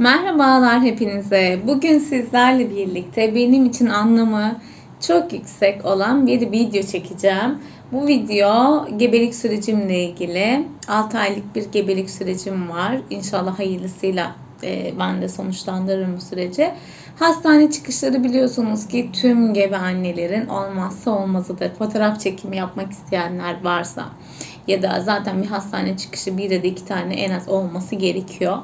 Merhabalar hepinize. Bugün sizlerle birlikte benim için anlamı çok yüksek olan bir video çekeceğim. Bu video gebelik sürecimle ilgili. 6 aylık bir gebelik sürecim var. İnşallah hayırlısıyla e, ben de sonuçlandırırım bu süreci. Hastane çıkışları biliyorsunuz ki tüm gebe annelerin olmazsa olmazıdır. Fotoğraf çekimi yapmak isteyenler varsa ya da zaten bir hastane çıkışı bir ya da iki tane en az olması gerekiyor.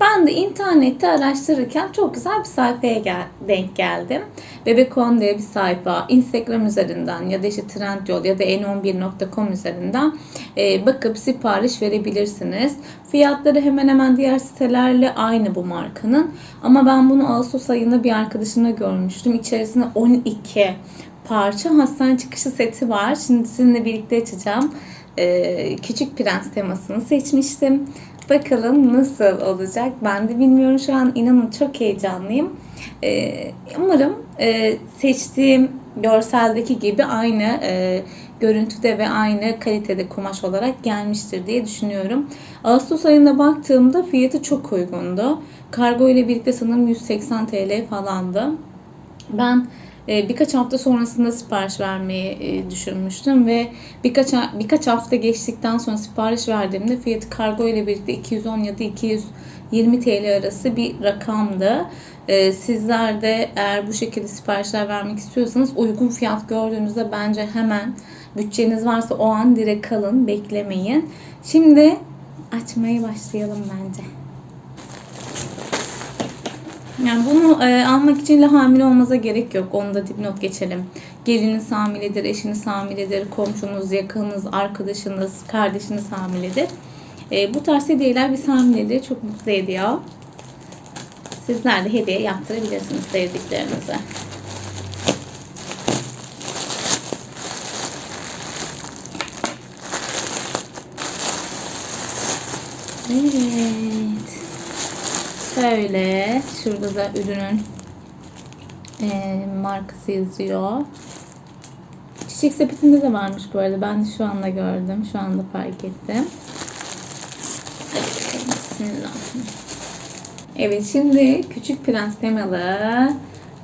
Ben de internette araştırırken çok güzel bir sayfaya gel- denk geldim. Bebekon diye bir sayfa. Instagram üzerinden ya da işte Trendyol ya da n11.com üzerinden e, bakıp sipariş verebilirsiniz. Fiyatları hemen hemen diğer sitelerle aynı bu markanın. Ama ben bunu Ağustos ayında bir arkadaşımda görmüştüm. İçerisinde 12 parça hastane çıkışı seti var. Şimdi sizinle birlikte açacağım. Ee, Küçük Prens temasını seçmiştim. Bakalım nasıl olacak ben de bilmiyorum şu an inanın çok heyecanlıyım. Ee, umarım e, seçtiğim görseldeki gibi aynı e, görüntüde ve aynı kalitede kumaş olarak gelmiştir diye düşünüyorum. Ağustos ayında baktığımda fiyatı çok uygundu. Kargo ile birlikte sanırım 180 TL falandı. Ben birkaç hafta sonrasında sipariş vermeyi e, düşünmüştüm ve birkaç birkaç hafta geçtikten sonra sipariş verdiğimde fiyatı kargo ile birlikte 210 ya da 220 TL arası bir rakamdı. E, Sizler de eğer bu şekilde siparişler vermek istiyorsanız uygun fiyat gördüğünüzde bence hemen bütçeniz varsa o an direkt alın, beklemeyin. Şimdi açmaya başlayalım bence. Yani bunu e, almak için de hamile olmanıza gerek yok. Onu da dipnot geçelim. Geliniz hamiledir, eşiniz hamiledir, komşunuz, yakınınız, arkadaşınız, kardeşiniz hamiledir. E, bu tarz hediyeler biz hamileleri çok mutlu ediyor. Sizler de hediye yaptırabilirsiniz sevdiklerinize. Evet. Şöyle şurada da ürünün e, markası yazıyor. Çiçek sepetinde de varmış bu arada. Ben de şu anda gördüm. Şu anda fark ettim. Evet şimdi Küçük Prens temalı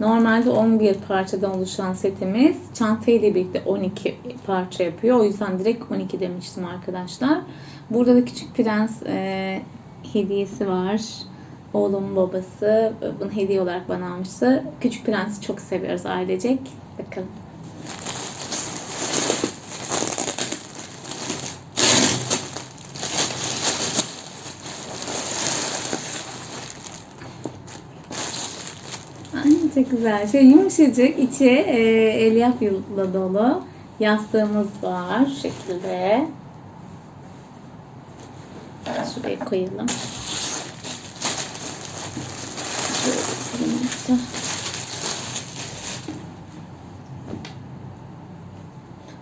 normalde 11 parçadan oluşan setimiz çanta ile birlikte 12 parça yapıyor. O yüzden direkt 12 demiştim arkadaşlar. Burada da Küçük Prens e, hediyesi var. Oğlumun babası bunu hediye olarak bana almıştı. Küçük Prens'i çok seviyoruz ailecek. Bakalım. Ay çok güzel. Şey yumuşacık, içi e, elyaf yılla dolu. Yastığımız var şu şekilde. Şuraya koyalım.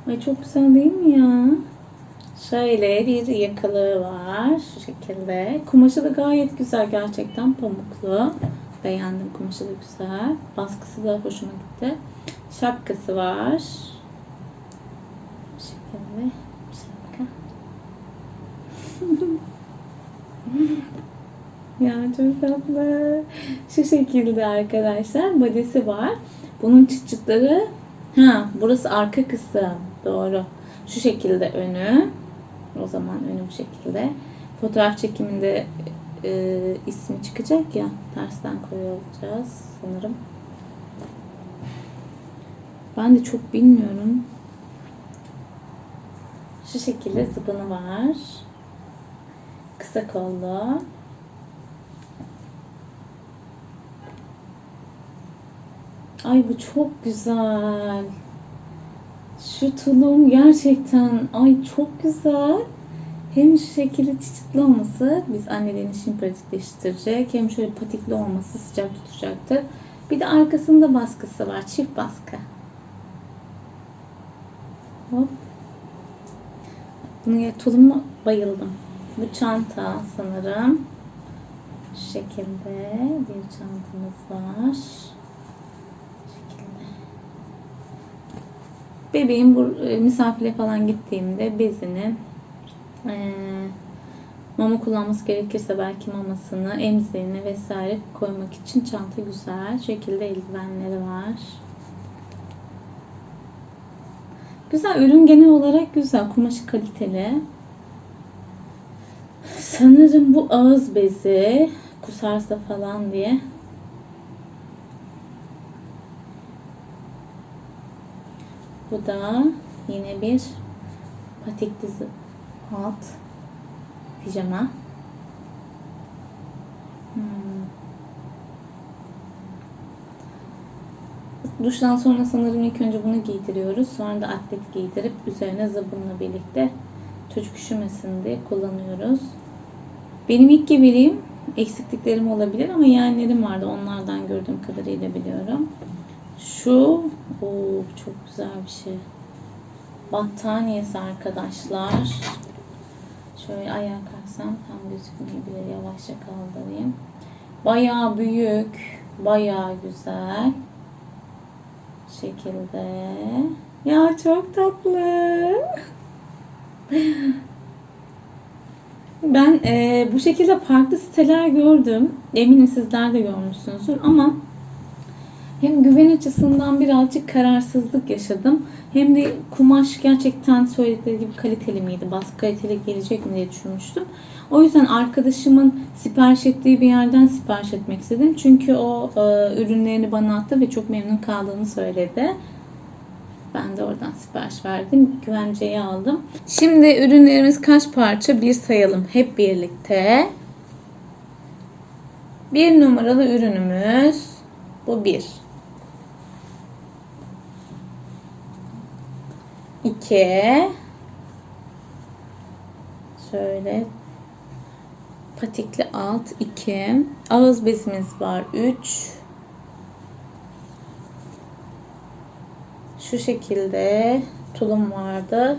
Ay çok güzel değil mi ya? Şöyle bir yakalığı var. Şu şekilde. Kumaşı da gayet güzel gerçekten. Pamuklu. Beğendim. Kumaşı da güzel. Baskısı da hoşuma gitti. Şapkası var. Bu şekilde. Ya çok tatlı. Şu şekilde arkadaşlar body'si var. Bunun çıt ha burası arka kısım. Doğru. Şu şekilde önü. O zaman önü bu şekilde. Fotoğraf çekiminde e, ismi çıkacak ya. Tersten koyacağız sanırım. Ben de çok bilmiyorum. Şu şekilde zıbını var. Kısa kollu. Ay bu çok güzel. Şu tulum gerçekten ay çok güzel. Hem şu şekilde çiçekli olması biz annelerin işini pratikleştirecek. Hem şöyle patikli olması sıcak tutacaktır. Bir de arkasında baskısı var. Çift baskı. Hop. Bunun tulumu bayıldım. Bu çanta sanırım. Şu şekilde bir çantamız var. Bebeğim bu e, misafire falan gittiğimde bezini e, Mama kullanması gerekirse belki mamasını, emziğini vesaire koymak için çanta güzel. Şekilde eldivenleri var. Güzel. Ürün genel olarak güzel. Kumaşı kaliteli. Sanırım bu ağız bezi kusarsa falan diye. Bu da yine bir patik dizi alt pijama. Hmm. Duştan sonra sanırım ilk önce bunu giydiriyoruz. Sonra da atlet giydirip üzerine zıbınla birlikte çocuk üşümesin diye kullanıyoruz. Benim ilk gebeliğim eksikliklerim olabilir ama yeğenlerim vardı. Onlardan gördüğüm kadarıyla biliyorum. Şu o çok güzel bir şey. Battaniyesi arkadaşlar. Şöyle ayağa kalksam tam gözükmeyebilir. Yavaşça kaldırayım. Bayağı büyük. Bayağı güzel. Şekilde. Ya çok tatlı. Ben e, bu şekilde farklı siteler gördüm. Eminim sizler de görmüşsünüzdür ama hem güven açısından birazcık kararsızlık yaşadım. Hem de kumaş gerçekten söyledikleri gibi kaliteli miydi? Baskı kaliteli gelecek mi diye düşünmüştüm. O yüzden arkadaşımın sipariş ettiği bir yerden sipariş etmek istedim. Çünkü o e, ürünlerini bana attı ve çok memnun kaldığını söyledi. Ben de oradan sipariş verdim. Güvenceyi aldım. Şimdi ürünlerimiz kaç parça? Bir sayalım hep birlikte. Bir numaralı ürünümüz bu bir. 2 şöyle. Patikli alt 2 ağız bezimiz var 3 şu şekilde tulum vardı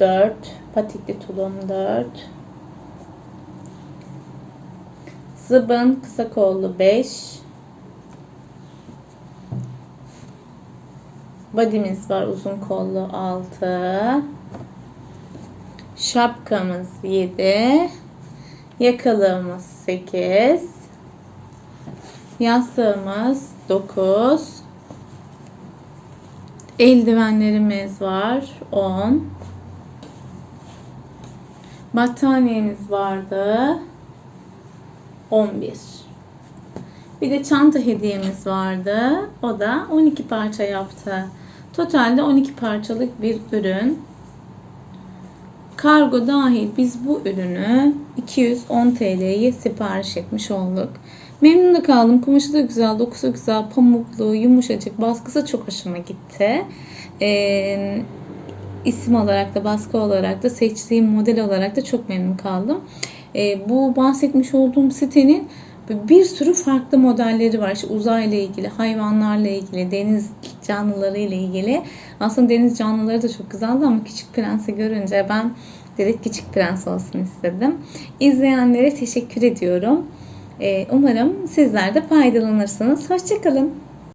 4 patikli tulum 4 zıbın kısa kollu 5 Body'miz var uzun kollu 6. Şapkamız 7. Yakalığımız 8. Yastığımız 9. Eldivenlerimiz var 10. Battaniyemiz vardı 11. Bir de çanta hediyemiz vardı. O da 12 parça yaptı. Totalde 12 parçalık bir ürün. Kargo dahil biz bu ürünü 210 TL'ye sipariş etmiş olduk. Memnun da kaldım. Kumaşı da güzel, dokusu güzel, pamuklu, yumuşacık. Baskısı çok hoşuma gitti. Ee, isim olarak da, baskı olarak da, seçtiğim model olarak da çok memnun kaldım. Ee, bu bahsetmiş olduğum sitenin bir sürü farklı modelleri var. İşte uzayla ilgili, hayvanlarla ilgili, deniz canlıları ile ilgili. Aslında deniz canlıları da çok güzeldi ama Küçük Prens'i görünce ben direkt Küçük Prens olsun istedim. İzleyenlere teşekkür ediyorum. Ee, umarım sizler de faydalanırsınız. Hoşçakalın.